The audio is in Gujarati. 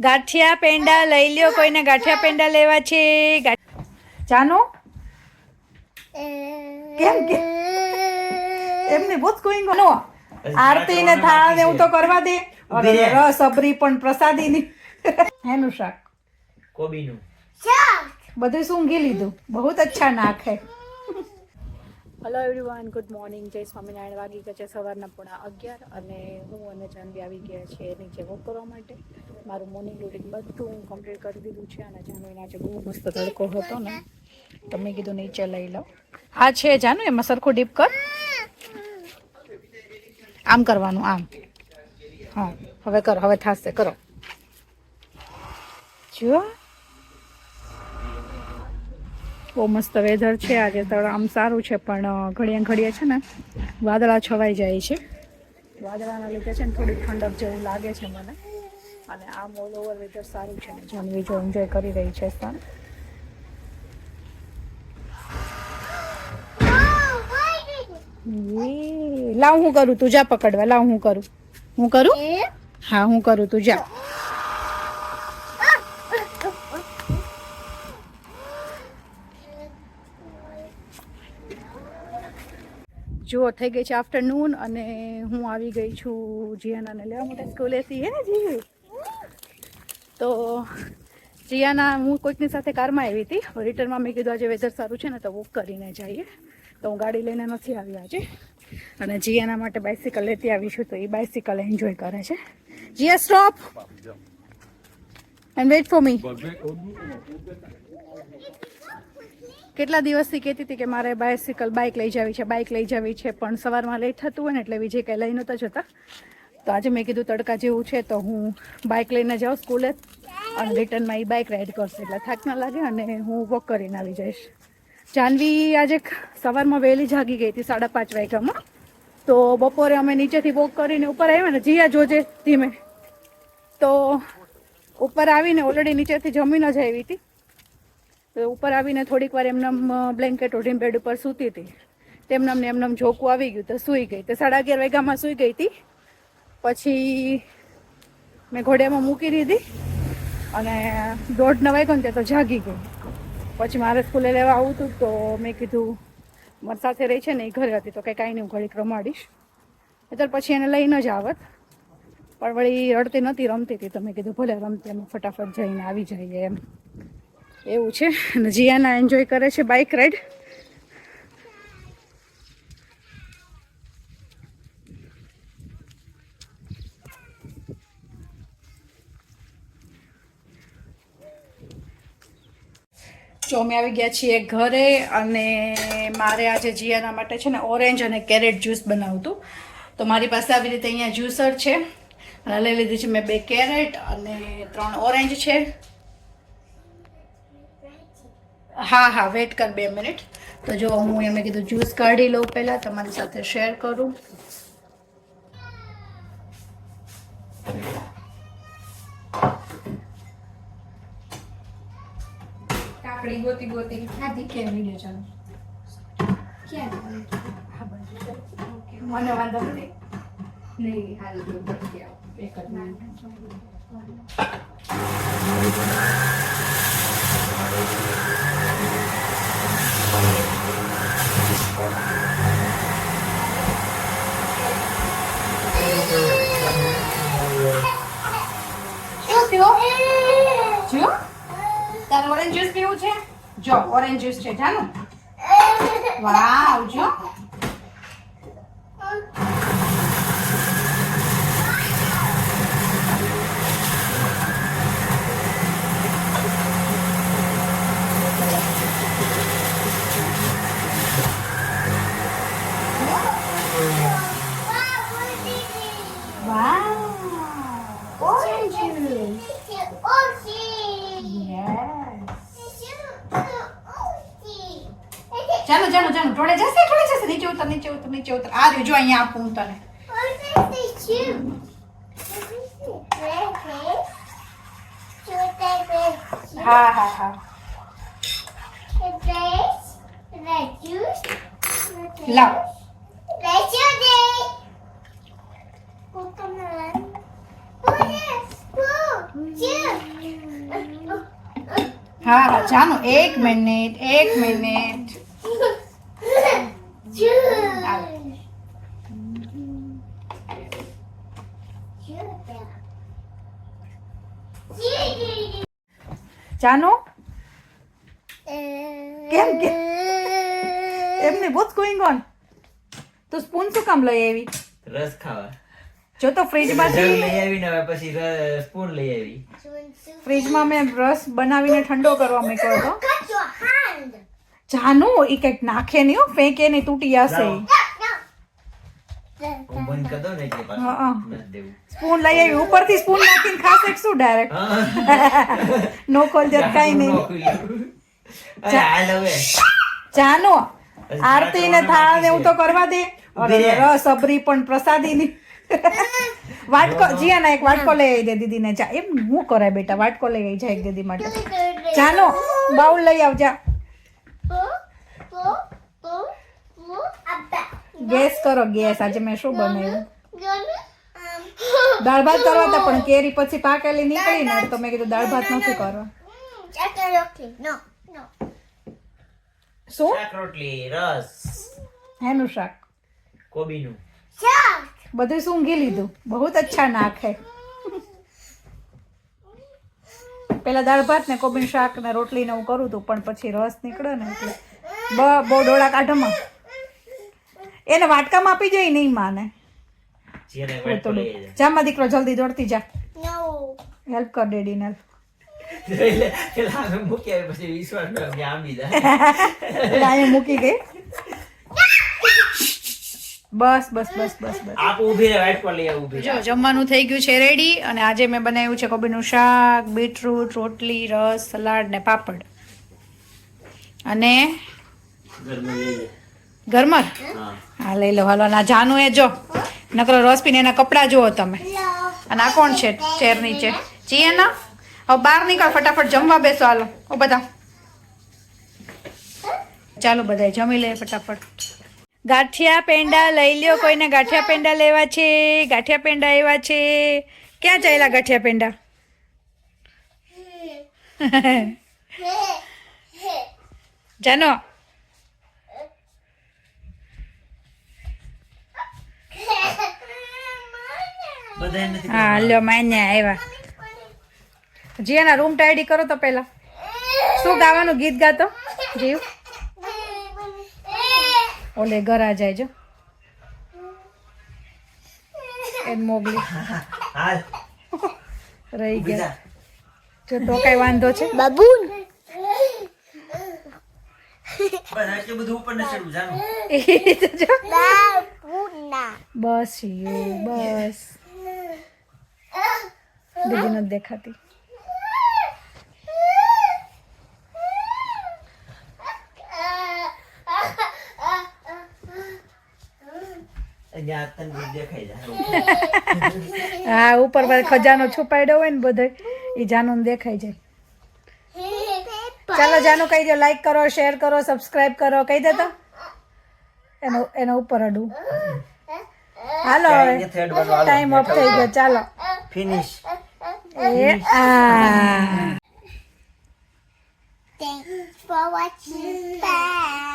ગાંઠિયા પેંડા લઈ લ્યો કોઈને ગાંઠિયા પેંડા લેવા છે? જાનો? કેમ કે એમને બહુ ગોઈંગ નો. આરતી ને થાળ ને એવું તો કરવા દે. અરે રસ અબરી પણ પ્રસાદીની એનું શાક. કોબીનું. બધું સૂંઘી લીધું? બહુ અચ્છા નાખ. હે હલો એવરીવન ગુડ મોર્નિંગ જય સ્વામિનારાયણ. વાગી ગયા છે સવારના પોણા અગિયાર અને હું અને જાનવી આવી ગયા છે નીચે વોક કરવા માટે. મારું મોર્નિંગ રૂટીન બધું હું કમ્પ્લીટ કરી દીધું છે અને જાનવીને આજે બહુ મસ્ત તડકો હતો ને. તમે કીધું નીચે લઈ લો. હા છે જાનુ એમાં સરખું ડીપ કર. આમ કરવાનું, આમ. હા, હવે કરો, હવે થાશે, કરો. જો. બહુ મસ્ત વેધર છે આજે તો આમ સારું છે પણ ઘડીએ ઘડીએ છે ને વાદળા છવાઈ જાય છે. વાદળાના લીધે છે ને થોડી ઠંડક જેવું લાગે છે મને. અને આમ ઓલ ઓવર વેધર સારું છે જાનવી જો એન્જોય કરી રહી છે સન લાવ હું કરું તું જા પકડવા લાવ હું કરું. હું કરું? હા હું કરું તું જા. જુઓ થઈ ગઈ છે આફ્ટરનૂન અને હું આવી ગઈ છું જીયાનાને લેવા માટે સ્કૂલેથી હે ને જી તો જીયાના હું કોઈકની સાથે કારમાં આવી હતી. રિટર્નમાં મેં કીધું આજે વેધર સારું છે ને તો વોક કરીને જઈએ. તો હું ગાડી લઈને નથી આવી આજે. અને જીયાના માટે બાઇસિકલ લેતી આવી છું તો એ બાઇસિકલ એન્જોય કરે છે. Jiya stop and wait for me કેટલા દિવસથી કહેતી હતી કે મારે બાયસિકલ બાઇક લઈ જવી છે બાઇક લઈ જવી છે, પણ સવારમાં લેટ થતું હોય ને એટલે વિજય કંઈ લઈ નહોતા જતા. તો આજે મેં કીધું તડકા જેવું છે, તો હું બાઇક લઈને જાઉં સ્કૂલે અને રિટર્નમાં એ બાઇક રાઈડ કરશે. એટલે થાક ના લાગે અને હું વોક કરીને આવી જઈશ. જાનવી આજે સવારમાં વહેલી જાગી ગઈ હતી સાડા પાંચ વાગ્યામાં. તો બપોરે અમે નીચેથી વોક કરીને ઉપર આવ્યા ને જીયા જોજે ધીમે. તો ઉપર આવીને ઓલરેડી નીચેથી જમીન જ આવી હતી. તો ઉપર આવીને થોડીક વાર એમને બ્લેન્કેટ ઓઢીને બેડ ઉપર સૂતી હતી. તેમનામ ને એમનામ ઝોકું આવી ગયું તો સૂઈ ગઈ. તો સાડા અગિયાર વાગ્યામાં સૂઈ ગઈ હતી. પછી મેં ઘોડિયામાં મૂકી દીધી અને દોઢ ન વાગ્યો ને તો જાગી ગઈ. પછી મારે સ્કૂલે લેવા આવું હતું તો મેં કીધું, મારી સાથે રહી છે ને એ ઘરે હતી તો કંઈ કાંઈ નહીં, હું ઘડીક રમાડીશ. નહીતર પછી એને લઈને જ આવત. પણ વળી રડતી નહોતી રમતી હતી તો મેં કીધું, ભલે રમતી અમે ફટાફટ જઈને આવી જઈએ એમ. એવું છે. અને જીયાના એન્જોય કરે છે બાઇક રાઈડ જો અમે આવી ગયા છીએ ઘરે અને મારે આજે જીયાના માટે છે ને ઓરેન્જ અને કેરેટ જ્યુસ બનાવતું તો મારી પાસે આવી રીતે અહીંયા જ્યુસર છે. લઈ લીધી છે મેં બે કેરેટ અને ત્રણ ઓરેન્જ છે. હા હા વેટ કર બે મિનિટ તો જો હું એમને કીધું જ્યુસ કાઢી લઉં પહેલાં તમારી સાથે શેર કરું. કાકડી ગોતી ગોતી. ખાધી કે વીડિયો ચાલો. હા બસ. ઓકે. મને વાંધો નથી. નહીં હાલ તો ભટકી આવો. એક જ મિનિટ શું થયું જો તારે ઓરેન્જ જ્યુસ પીવું છે જો ઓરેન્જ જ્યુસ છે જાનું વાવ જો વાવ ઓરેન્જ જ્યુસ યસ ચાલો ચાલો ચાલો ટોળે જશે ટોળે જશે નીચે ઉતર નીચે ઉતર નીચે ઉતર આ રહ્યું જો અહીંયા આપું હું તને હા હા હા લાવ હા હા જાનો એક મિનિટ એક મિનિટ. જાનો? કેમ કે? એમને બહુ ગોઈંગ ઓન તો સ્પૂન શું કામ લઈ આવી? રસ ખાવા. જો તો ફ્રીજમાંથી લઈ આવીને હવે પછી સ્પૂન લઈ આવી. ફ્રીજમાં મેં રસ બનાવીને ઠંડો કરવા મૂક્યો હતો. જાનુ એ કંઈક નાખે નહીં હો ફેંકે નહીં તૂટી જશે. હું હા, હા. સ્પૂન લઈ આવી ઉપરથી સ્પૂન નાખીને ખાશે શું ડાયરેક્ટ હા. નો કોલ જત કાંઈ નહીં. જાનો આરતી ને થાળ ને એવું તો કરવા દે. રસ અબરી પણ પ્રસાદી ની વાટકો જીયાના એક વાટકો લઈ આવી દે દીદીને જા એમ હું કરાય બેટા વાટકો લઈ આવી જા એક દીદી માટે. જાનો બાઉલ લઈ આવજા ગેસ કરો ગેસ. આજે મેં શું બનાવ્યું? દાળ ભાત કરવા હતા પણ કેરી પછી પાકેલી નીકળી ને તો મેં કીધું દાળ ભાત નથી કરવા. શું? શાક રોટલી રસ. હેનું શાક. કોબીનું. બધું સૂંઘી લીધું. બહુ અચ્છા નાખે પેલા દાળ ભાત ને કોબીન શાક ને રોટલી ને હું કરું તું પણ પછી રસ નીકળે ને એટલે બ બહુ ડોળા કાઢોમાં એને વાટકામાં આપી જાય નહીં માને. જામાં દીકરો જલ્દી દોડતી જા. હેલ્પ કર ડેડી ને મૂકી આવી પછી વિશ્વાસ ન આવે કે આંબી જાય એટલે અહીંયા મૂકી ગઈ બસ બસ બસ બસ બસ. આપ ઊભી રહે વાટકો લઈ આવ ઊભી જો જમવાનું થઈ ગયું છે રેડી અને આજે મેં બનાવ્યું છે કોબીનું શાક બીટરૂટ રોટલી રસ સલાડ ને પાપડ. અને ઘરમાં ગરમર હા. લઈ લો હાલો ના જાનું એ જો. નકરો રસ પીને એના કપડાં જુઓ તમે. અને આ કોણ છે? ચેર નીચે ચિયાના હવે બહાર નીકળ ફટાફટ જમવા બેસો હાલો. ઓ બધા. ચાલો બધા જમી લે ફટાફટ. ગાંઠિયા પેંડા લઈ લ્યો કોઈને ગાંઠિયા પેંડા લેવા છે ગાંઠિયા પેંડા એવા છે. ક્યાં ચાલ્યા ગાંઠિયા પેંડા? જાનો. હા લ્યો માન્યા આવ્યા. જીયાના રૂમ ટાઈડી કરો તો પહેલા. શું ગાવાનું ગીત ગાતો? જીવ. ઓલે ઘરા જાય જો. એન મોગલી. હાલ. રહી ગયા. જો. તો કઈ વાંધો છે? બાબુ બસ બસ દીદી નથી દેખાતી અહીંયા તને બધું દેખાઈ જાય હા ઉપર પર ખજાનો છુપાયડો હોય ને બધો એ જાનું દેખાય જાય. ચાલો જાનું કહી દો લાઈક કરો શેર કરો સબસ્ક્રાઇબ કરો કહી દે તો. એનો એનો ઉપર અડું. હાલો હવે. ટાઈમ અપ થઈ ગયો ચાલો. ફિનિશ એ આ. Thanks for watching. Bye.